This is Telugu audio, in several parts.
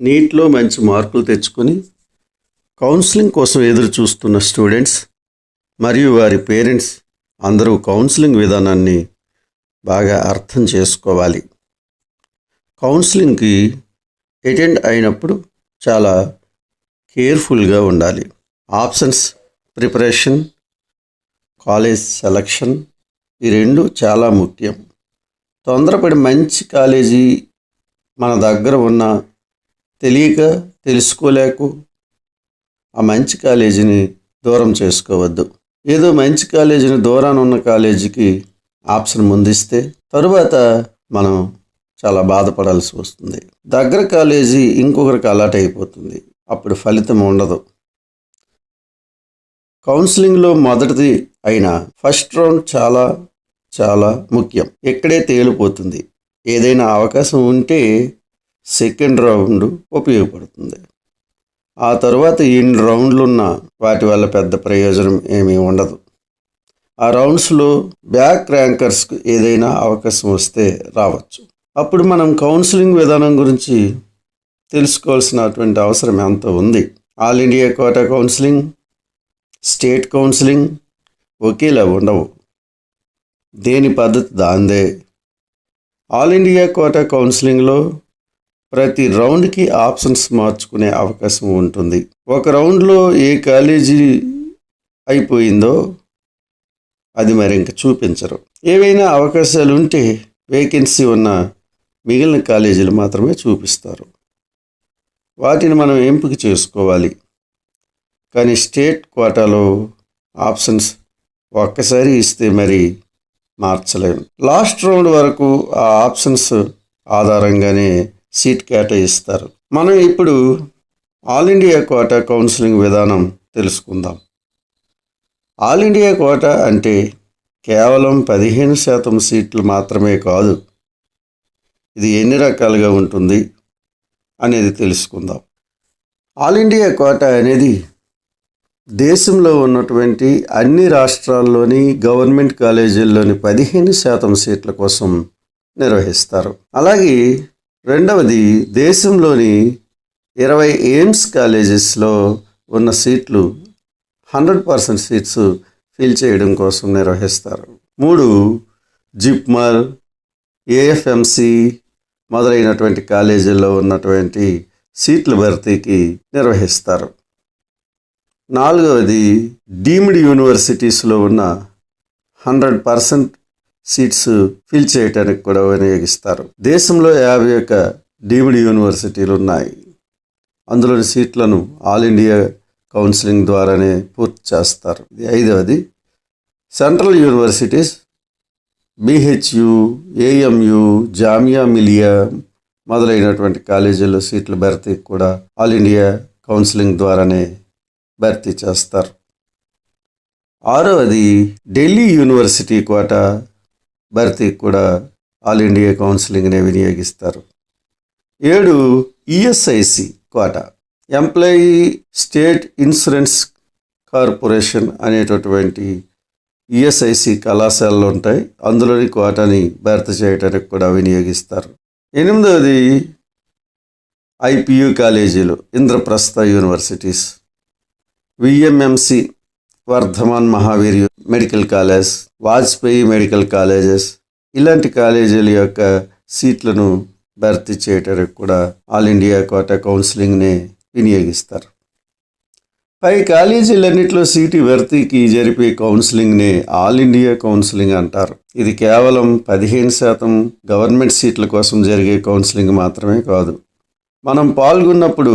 నీట్లో మంచి మార్కులు తెచ్చుకొని కౌన్సిలింగ్ కోసం ఎదురు చూస్తున్న స్టూడెంట్స్ మరియు వారి పేరెంట్స్ అందరూ కౌన్సిలింగ్ విధానాన్ని బాగా అర్థం చేసుకోవాలి. కౌన్సిలింగ్కి అటెండ్ అయినప్పుడు చాలా కేర్ఫుల్గా ఉండాలి. ఆప్షన్స్ ప్రిపరేషన్ కాలేజ్ సెలక్షన్ ఈ రెండు చాలా ముఖ్యం. తొందరపడి మంచి కాలేజీ మన దగ్గర ఉన్న తెలియక తెలుసుకోలేక. ఆ మంచి కాలేజీని దూరం చేసుకోవద్దు. ఏదో మంచి కాలేజీని దూరాన ఉన్న కాలేజీకి ఆప్షన్ ముందిస్తే తరువాత మనం చాలా బాధపడాల్సి వస్తుంది. దగ్గర కాలేజీ ఇంకొకరికి అలర్ట్ అయిపోతుంది. అప్పుడు ఫలితం ఉండదు. కౌన్సిలింగ్లో మొదటిది అయిన ఫస్ట్ రౌండ్ చాలా చాలా ముఖ్యం. ఇక్కడే తేలిపోతుంది. ఏదైనా అవకాశం ఉంటే సెకండ్ రౌండ్ ఉపయోగపడుతుంది. ఆ తర్వాత ఎన్ని రౌండ్లు ఉన్నా వాటి వల్ల పెద్ద ప్రయోజనం ఏమీ ఉండదు. ఆ రౌండ్స్లో బ్యాక్ ర్యాంకర్స్కి ఏదైనా అవకాశం వస్తే రావచ్చు. అప్పుడు మనం కౌన్సిలింగ్ విధానం గురించి తెలుసుకోవాల్సినటువంటి అవసరం ఎంతో ఉంది? All India quota counselling state counselling ఒకేలా ఉండవు. దేని పద్ధతి దాందే? ఆల్ ఇండియా కోటా కౌన్సిలింగ్లో ప్రతి రౌండ్కి ఆప్షన్స్ మార్చుకునే అవకాశం ఉంటుంది. ఒక రౌండ్లో ఏ కాలేజీ అయిపోయిందో అది మరి ఇంక చూపించరు. ఏవైనా అవకాశాలు ఉంటే వేకెన్సీ ఉన్న మిగిలిన కాలేజీలు మాత్రమే చూపిస్తారు. వాటిని మనం ఎంపిక చేసుకోవాలి. కానీ స్టేట్ కోటాలో ఆప్షన్స్ ఒక్కసారి ఇస్తే మరి మార్చలేము లాస్ట్ రౌండ్ వరకు ఆ ఆప్షన్స్ ఆధారంగానే సీట్ కేటాయిస్తారు. మనం ఇప్పుడు ఆల్ ఇండియా కోటా కౌన్సిలింగ్ విధానం తెలుసుకుందాం. ఆల్ ఇండియా కోటా అంటే కేవలం పదిహేను శాతం సీట్లు మాత్రమే కాదు ఇది ఎన్ని రకాలుగా ఉంటుంది అనేది తెలుసుకుందాం. ఆల్ ఇండియా కోటా అనేది దేశంలో ఉన్నటువంటి అన్ని రాష్ట్రాల్లోని గవర్నమెంట్ కాలేజీల్లోని పదిహేను శాతం సీట్ల కోసం నిర్వహిస్తారు. అలాగే రెండవది దేశంలోని ఇరవై ఎయిమ్స్ కాలేజెస్లో ఉన్న సీట్లు హండ్రెడ్ పర్సెంట్ సీట్స్ ఫిల్ చేయడం కోసం నిర్వహిస్తారు. మూడు జిప్మర్ ఏఎఫ్ఎంసి మొదలైనటువంటి కాలేజీల్లో ఉన్నటువంటి సీట్ల భర్తీకి నిర్వహిస్తారు. నాలుగవది డీమ్డ్ యూనివర్సిటీస్లో ఉన్న హండ్రెడ్ పర్సెంట్ సీట్స్ ఫిల్ చేయడానికి కూడా వినియోగిస్తారు. దేశంలో యాభై ఒక డీమ్డ్ యూనివర్సిటీలు ఉన్నాయి. అందులోని సీట్లను ఆల్ ఇండియా కౌన్సిలింగ్ ద్వారానే పూర్తి చేస్తారు. ఇది ఐదవది. Central universities BHU AMU Jamia Millia మొదలైనటువంటి కాలేజీల్లో సీట్ల భర్తీ కూడా ఆల్ ఇండియా కౌన్సిలింగ్ ద్వారానే భర్తీ చేస్తారు. ఆరవది ఢిల్లీ యూనివర్సిటీ కోట భర్తీ కూడా ఆల్ ఇండియా కౌన్సిలింగ్నే వినియోగిస్తారు. ఏడు ESIC quota employee state insurance corporation అనేటటువంటి ఈఎస్ఐసి కళాశాలలు ఉంటాయి. అందులోని కోటాని భర్తీ చేయడానికి కూడా వినియోగిస్తారు. ఎనిమిదవది ఐపియు కాలేజీలు Indraprastha universities VMMC Vardhman Mahavir medical college Vajpayee medical colleges ఇలాంటి కాలేజీల యొక్క సీట్లను భర్తీ చేయటానికి కూడా ఆల్ ఇండియా కోటా కౌన్సిలింగ్ని వినియోగిస్తారు. పై కాలేజీలన్నింటిలో సీటు భర్తీకి జరిపే కౌన్సిలింగ్ని ఆల్ ఇండియా కౌన్సిలింగ్ అంటారు. ఇది కేవలం పదిహేను శాతం గవర్నమెంట్ సీట్ల కోసం జరిగే కౌన్సిలింగ్ మాత్రమే కాదు. మనం పాల్గొన్నప్పుడు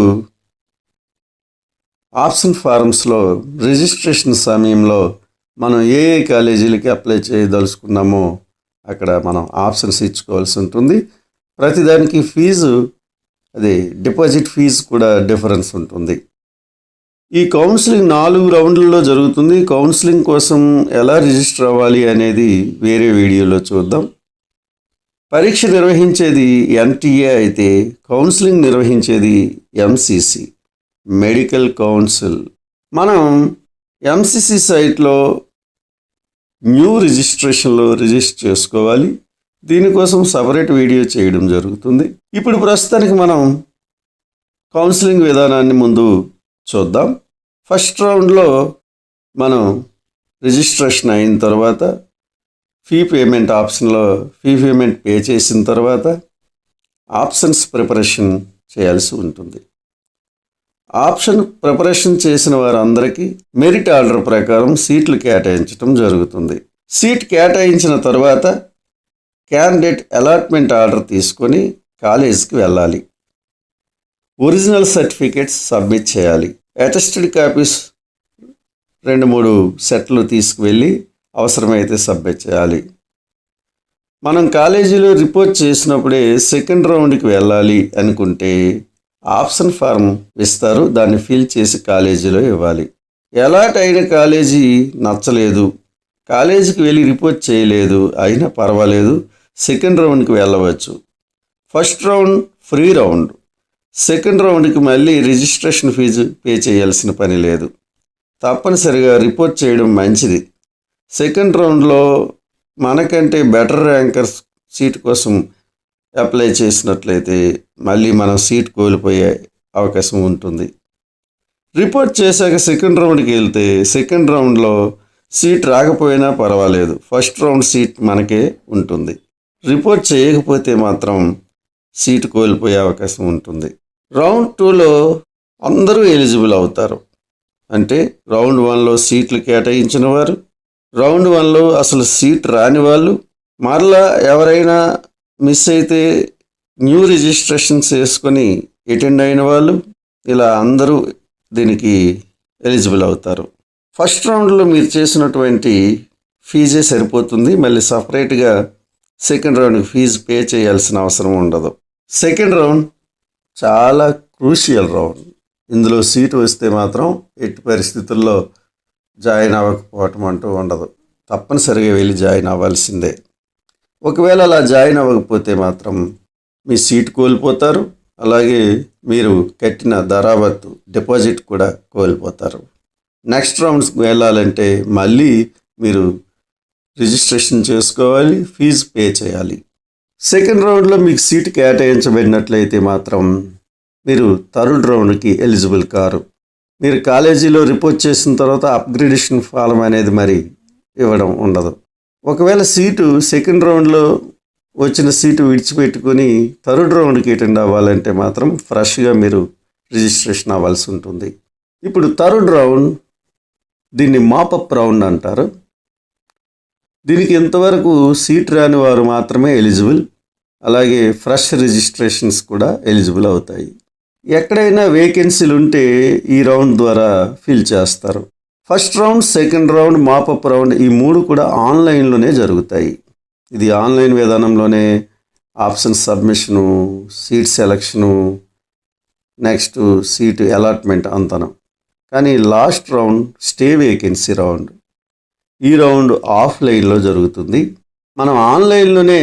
ఆప్షన్ ఫారమ్స్లో రిజిస్ట్రేషన్ సమయంలో మనం ఏ ఏ కాలేజీలకి అప్లై చేయదలుచుకున్నామో అక్కడ మనం ఆప్షన్స్ ఇచ్చుకోవాల్సి ఉంటుంది. ప్రతిదానికి ఫీజు అది డిపాజిట్ ఫీజు కూడా డిఫరెన్స్ ఉంటుంది. ఈ కౌన్సిలింగ్ నాలుగు రౌండ్లలో జరుగుతుంది. కౌన్సిలింగ్ కోసం ఎలా రిజిస్టర్ అవ్వాలి అనేది వేరే వీడియోలో చూద్దాం. పరీక్ష నిర్వహించేది ఎన్టీఏ అయితే కౌన్సిలింగ్ నిర్వహించేది ఎంసీసీ మెడికల్ కౌన్సిల్. మనం ఎంసీసీ సైట్లో న్యూ రిజిస్ట్రేషన్లో రిజిస్టర్ చేసుకోవాలి. దీనికోసం సపరేట్ వీడియో చేయడం జరుగుతుంది. ఇప్పుడు ప్రస్తుతానికి మనం కౌన్సిలింగ్ విధానాన్ని ముందు చూద్దాం. ఫస్ట్ రౌండ్లో మనం రిజిస్ట్రేషన్ అయిన తర్వాత ఫీ పేమెంట్ ఆప్షన్లో ఫీ పేమెంట్ పే చేసిన తర్వాత ఆప్షన్స్ ప్రిపరేషన్ చేయాల్సి ఉంటుంది. ఆప్షన్ ప్రిపరేషన్ చేసిన వారందరికీ మెరిట్ ఆర్డర్ ప్రకారం సీట్లు కేటాయించడం జరుగుతుంది. సీట్ కేటాయించిన తర్వాత క్యాండిడేట్ అలాట్మెంట్ ఆర్డర్ తీసుకొని కాలేజీకి వెళ్ళాలి. ఒరిజినల్ సర్టిఫికేట్స్ సబ్మిట్ చేయాలి. అటెస్టెడ్ కాపీస్ రెండు మూడు సెట్లు తీసుకువెళ్ళి అవసరమైతే సబ్మిట్ చేయాలి. మనం కాలేజీలో రిపోర్ట్ చేసినప్పుడే సెకండ్ రౌండ్కి వెళ్ళాలి అనుకుంటే ఆప్షన్ ఫార్మ్ ఇస్తారు. దాన్ని ఫిల్ చేసి కాలేజీలో ఇవ్వాలి. ఎలాట్ అయిన కాలేజీ నచ్చలేదు. కాలేజీకి వెళ్ళి రిపోర్ట్ చేయలేదు. అయినా పర్వాలేదు. సెకండ్ రౌండ్కి వెళ్ళవచ్చు. First round free round. Second రౌండ్కి మళ్ళీ రిజిస్ట్రేషన్ ఫీజు పే చేయాల్సిన పని లేదు. తప్పనిసరిగా రిపోర్ట్ చేయడం మంచిది. సెకండ్ రౌండ్లో మనకంటే బెటర్ ర్యాంకర్స్ సీట్ కోసం అప్లై చేసినట్లయితే మళ్ళీ మనం సీట్ కోల్పోయే అవకాశం ఉంటుంది. రిపోర్ట్ చేశాక సెకండ్ రౌండ్కి వెళ్తే సెకండ్ రౌండ్లో సీట్ రాకపోయినా పర్వాలేదు. ఫస్ట్ రౌండ్ సీట్ మనకే ఉంటుంది. రిపోర్ట్ చేయకపోతే మాత్రం సీట్ కోల్పోయే అవకాశం ఉంటుంది. రౌండ్ టూలో అందరూ ఎలిజిబుల్ అవుతారు. అంటే రౌండ్ వన్లో సీట్లు కేటాయించిన వారు రౌండ్ వన్లో అసలు సీట్ రాని వాళ్ళు మరలా ఎవరైనా మిస్ అయితే న్యూ రిజిస్ట్రేషన్స్ చేసుకొని అటెండ్ అయిన వాళ్ళు ఇలా అందరూ దీనికి ఎలిజిబుల్ అవుతారు. ఫస్ట్ రౌండ్లో మీరు చేసినటువంటి ఫీజే సరిపోతుంది. మళ్ళీ సపరేట్గా సెకండ్ రౌండ్కి ఫీజు పే చేయాల్సిన అవసరం ఉండదు. సెకండ్ రౌండ్ చాలా క్రూషియల్ రౌండ్ ఇందులో సీటు వస్తే మాత్రం ఎట్టి పరిస్థితుల్లో జాయిన్ అవ్వకపోవటం అంటూ ఉండదు. తప్పనిసరిగా వెళ్ళి జాయిన్ అవ్వాల్సిందే. ఒకవేళ అలా జాయిన్ అవ్వకపోతే మాత్రం మీ సీట్ కోల్పోతారు. అలాగే మీరు కట్టిన ధరావత్తు డిపాజిట్ కూడా కోల్పోతారు. నెక్స్ట్ రౌండ్స్కి వెళ్ళాలంటే మళ్ళీ మీరు రిజిస్ట్రేషన్ చేసుకోవాలి ఫీజు పే చేయాలి. సెకండ్ రౌండ్లో మీకు సీట్ కేటాయించబడినట్లయితే మాత్రం మీరు థర్డ్ రౌండ్కి ఎలిజిబుల్ కారు. మీరు కాలేజీలో రిపోర్ట్ చేసిన తర్వాత అప్గ్రేడేషన్ ఫాలం అనేది మరి ఇవ్వడం ఉండదు. ఒకవేళ సీటు సెకండ్ రౌండ్లో వచ్చిన సీటు విడిచిపెట్టుకొని థర్డ్ రౌండ్కి అటెండ్ అవ్వాలంటే మాత్రం ఫ్రెష్గా మీరు రిజిస్ట్రేషన్ అవ్వాల్సి ఉంటుంది. ఇప్పుడు థర్డ్ రౌండ్ దీన్ని మాపప్ రౌండ్ అంటారు. దీనికి ఇంతవరకు సీట్ రాని వారు మాత్రమే ఎలిజిబుల్ అలాగే ఫ్రెష్ రిజిస్ట్రేషన్స్ కూడా ఎలిజిబుల్ అవుతాయి. ఎక్కడైనా వేకెన్సీలు ఉంటే ఈ రౌండ్ ద్వారా ఫిల్ చేస్తారు. First round second round mop up round ఈ మూడు కూడా ఆన్లైన్లోనే జరుగుతాయి. ఇది ఆన్లైన్ విధానంలోనే option submission seat selection next seat allotment అంతనం. కానీ last round stay vacancy round. ఈ రౌండ్ ఆఫ్లైన్లో జరుగుతుంది. మనం ఆన్లైన్లోనే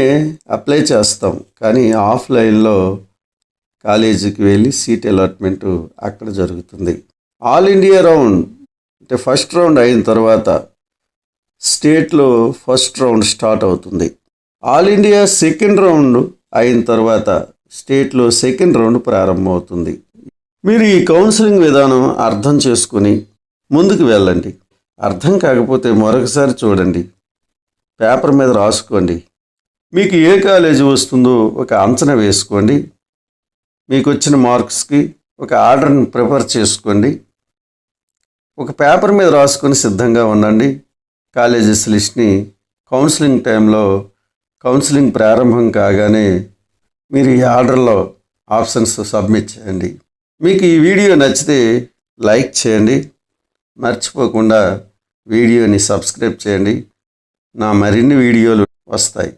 అప్లై చేస్తాం. కానీ ఆఫ్లైన్లో కాలేజీకి వెళ్ళి సీట్ అలాట్మెంటు అక్కడ జరుగుతుంది. ఆల్ ఇండియా రౌండ్ అంటే ఫస్ట్ రౌండ్ అయిన తర్వాత స్టేట్లో ఫస్ట్ రౌండ్ స్టార్ట్ అవుతుంది. ఆల్ ఇండియా సెకండ్ రౌండ్ అయిన తర్వాత స్టేట్లో సెకండ్ రౌండ్ ప్రారంభమవుతుంది. మీరు ఈ కౌన్సిలింగ్ విధానం అర్థం చేసుకుని ముందుకు వెళ్ళండి. అర్థం కాకపోతే మరొకసారి చూడండి. పేపర్ మీద రాసుకోండి. మీకు ఏ కాలేజీ వస్తుందో ఒక అంచనా వేసుకోండి. మీకు వచ్చిన మార్క్స్కి ఒక ఆర్డర్ని ప్రిపేర్ చేసుకోండి. ఒక పేపర్ మీద రాసుకొని సిద్ధంగా ఉండండి. కాలేజెస్ లిస్ట్ని కౌన్సిలింగ్ టైంలో కౌన్సిలింగ్ ప్రారంభం కాగానే మీరు ఈ ఆర్డర్లో ఆప్షన్స్ సబ్మిట్ చేయండి. మీకు ఈ వీడియో నచ్చితే లైక్ చేయండి. మర్చిపోకుండా వీడియోని సబ్స్క్రైబ్ చేయండి. నా మరిన్ని వీడియోలు వస్తాయి.